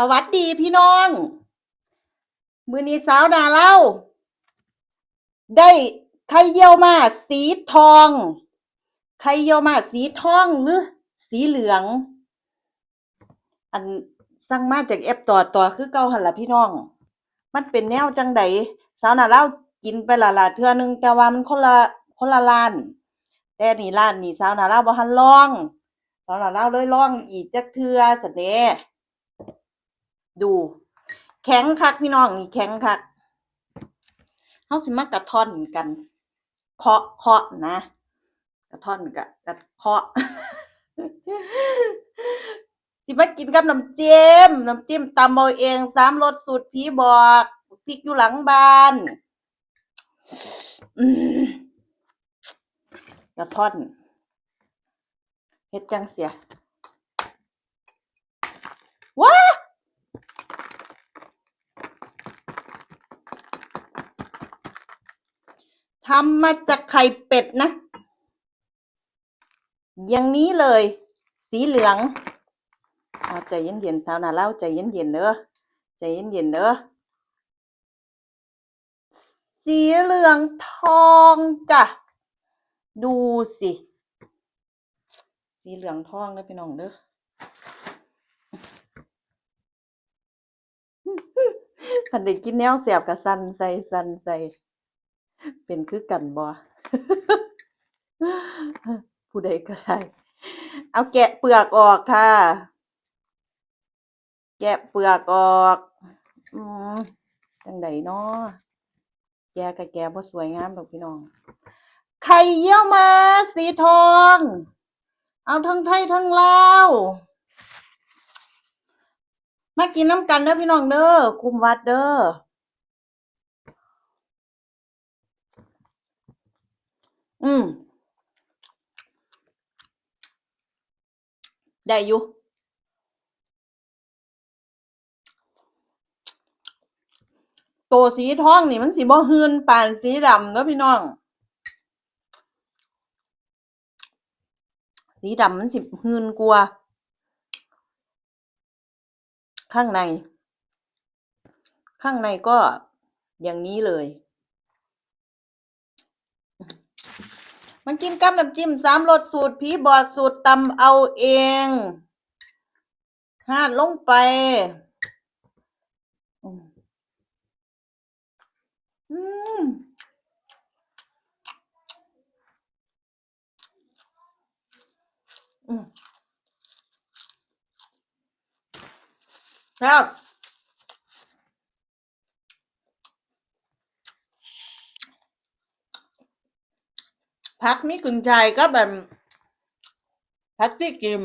สวัสดีพี่น้อง มือนี้สาวนาเล่า ได้ไข่เยี่ยวมาสีทองไข่เยี่ยวมาสีทองหรือสีเหลือง อันสั่งมาจากแอปต่อต่อคือเก่าหันละพี่น้อง มันเป็นแนวจังใดสาวนาเล่ากินไปละละเทื่อนึงแต่ว่ามันคนละคนละร้าน แต่นี่ร้านนี่สาวนาเล่าบ่ทันลองสาวนาเล่าเลยลองอีกจักเทื่อสันเด้ ดู แข็งคักพี่น้องนี่แข็งคักเฮาสิมากระท่อนกันเคาะเคาะนะกระท่อนกะกระเคาะสิมากินกับน้ำจิ้มน้ำจิ้มตำเอาเองสามรสสูตรพี่บอกพริกอยู่หลังบ้านกระท่อนเฮ็ดจังเสียว้า ทำมาจากไข่เป็ดนะ อย่างนี้เลย สีเหลืองเอาใจเย็นๆสาวนาเล่าใจเย็นๆเด้อใจเย็นๆเด้อสีเหลืองทองจ้ะดูสิ สีเหลืองทองเด้อพี่น้องเด้อคันได้กินแนวเสียบกับสันใส่สันใส่ เป็นคือกันบ่ผู้ใดก็ได้ เอาแกะเปลือกออกค่ะ แกะเปลือกออกอืมจังไดเนาะแกะกับแกะบ่สวยงามดอกพี่น้อง ไข่เยี่ยวมาสีทอง เอาทั้งไทยทั้งลาวมากินน้ำกันเด้อพี่น้องเด้อคุมวัดเด้อ อืม ได้อยู่ตัวสีทองนี่มันสีบ่ฮืนปานสีดำเด้อพี่น้อง สีดำมันสิฮืนกว่าข้างใน ข้างในก็อย่างนี้เลย มันกินกับน้ำจิ้มสามรสสูตรผีบอดสูตรตำเอาเองหาดลงไป อืมอืมอืมครับ พักนี่คุณชายก็แบบพักที่กิม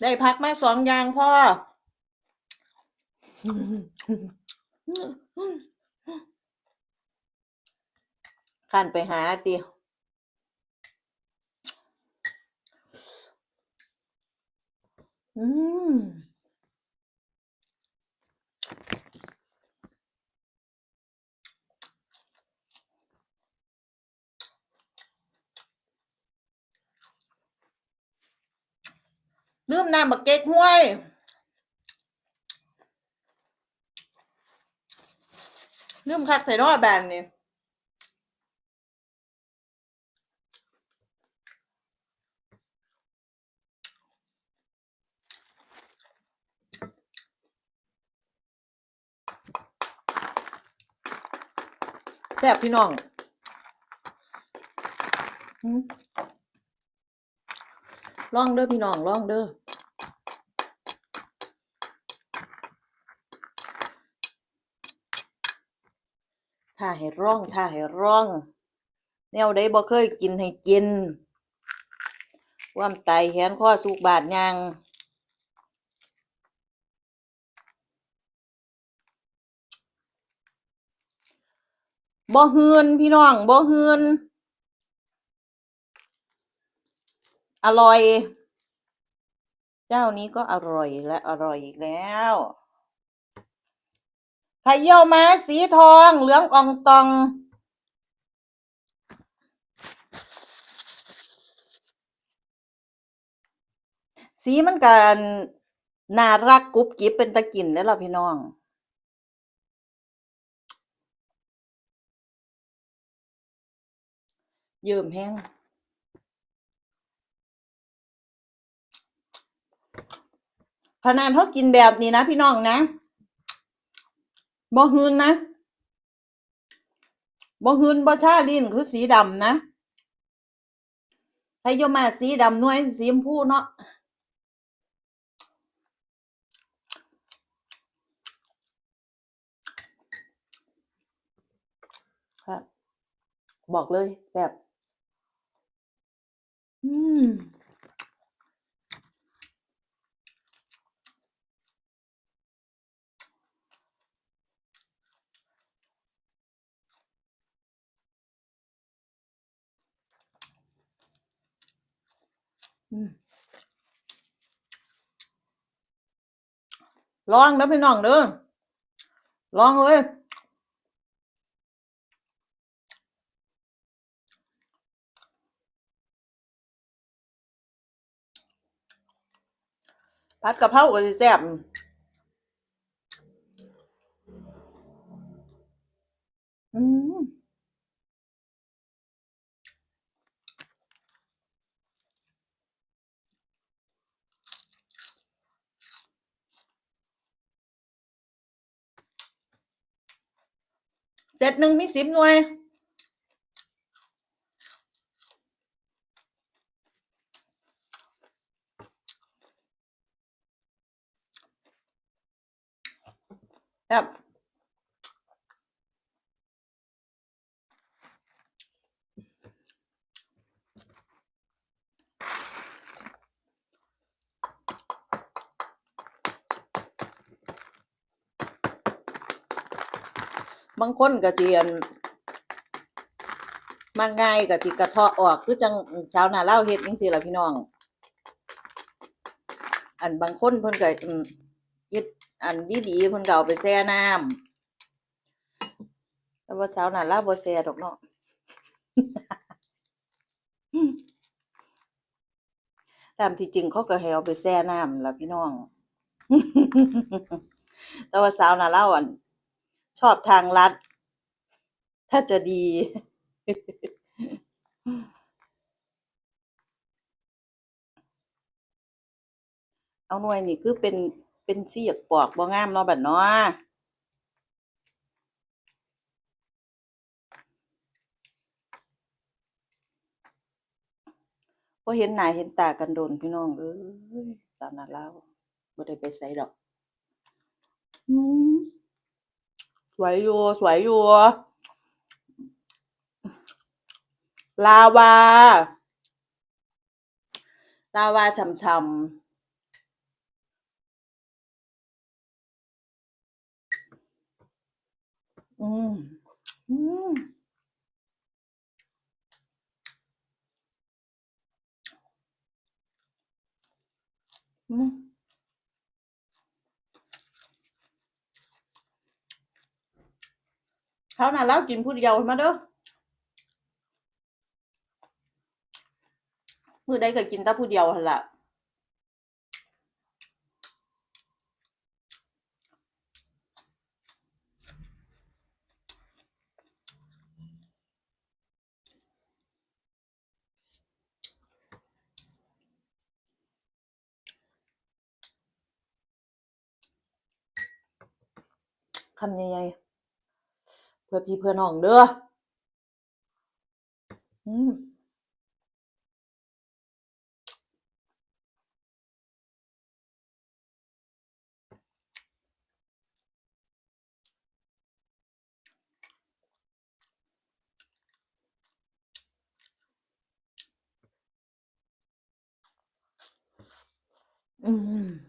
ได้พักมาสองอย่างพ่อ ขันไปหาติอืม ลืมน้ำบักเก๊กห้วยลืมคักใส่นอแบนนี่แซ่บพี่น้องลองเด้อพี่น้องลองเด้อ ถ้าให้ร้องถ้าให้ร้อง แนวใดบ่เคยกินให้กินความไตแขนข้อสุกบาดยางบ่ฮืนพี่น้องบ่ฮืนอร่อย เจ้านี้ก็อร่อยและอร่อยอีกแล้ว ไข่เยี่ยวม้าสีทอง เหลืองอ่องตอง สีมันก็น่ารักกรุบกริบเป็นตะกินเด้อล่ะพี่น้อง เยิ้มแห้งขนาดเขากินแบบนี้นะพี่น้องนะ บ่หืนนะบ่หืนบ่ชาลิ้นคือสีดำนะให้โยมาสีดำน่วยสีชมพูเนาะครับบอกเลยแบบ อืม ลองนะพี่น้องเด้อลองเลยผัดกะเพราก็สิแซ่บอืม เซตหนึ่งมีสิบหน่วย แบบ บางคนก็สิอันมักง่ายก็สิกระเทาะออกคือจังชาวนาเล่าเฮ็ดจังซี่ล่ะพี่น้อง อันบางคนเพิ่นก็อืมเฮ็ดอันดีๆเพิ่นก็เอาไปแช่น้ำแต่ว่าชาวนาเล่าบ่แช่ดอกเนาะตามที่จริงเขาก็ให้เอาไปแช่น้ำล่ะพี่น้อง แต่ว่าสาวนาเล่าอัน ชอบทางลัด ถ้าจะดี เอาหน่วยนี่คือเป็นเป็นเสียกปอกบ่งามเนาะบัดเนาะบ่เห็นหน้าเห็นตากันโดนพี่น้องเอ้ยสาวนาลาบ่ได้ไปไสดอก อืม สวยอยู่สวยอยู่ ลาวา ลาวาฉ่ำๆอืม อืม อืม คราวหน้าเรากินผู้เดียวมาเด้อมือใดก็กินแต่ผู้เดียวหั่นละคำใหญ่ๆ เพื่อพี่เพื่อน้องเด้ออืมอืม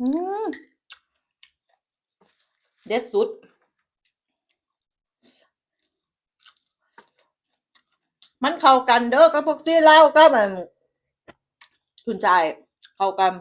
เด็ดสุด มันเข้ากันเด้อกับพวกที่เล่าก็มันคุณใจเข้ากัน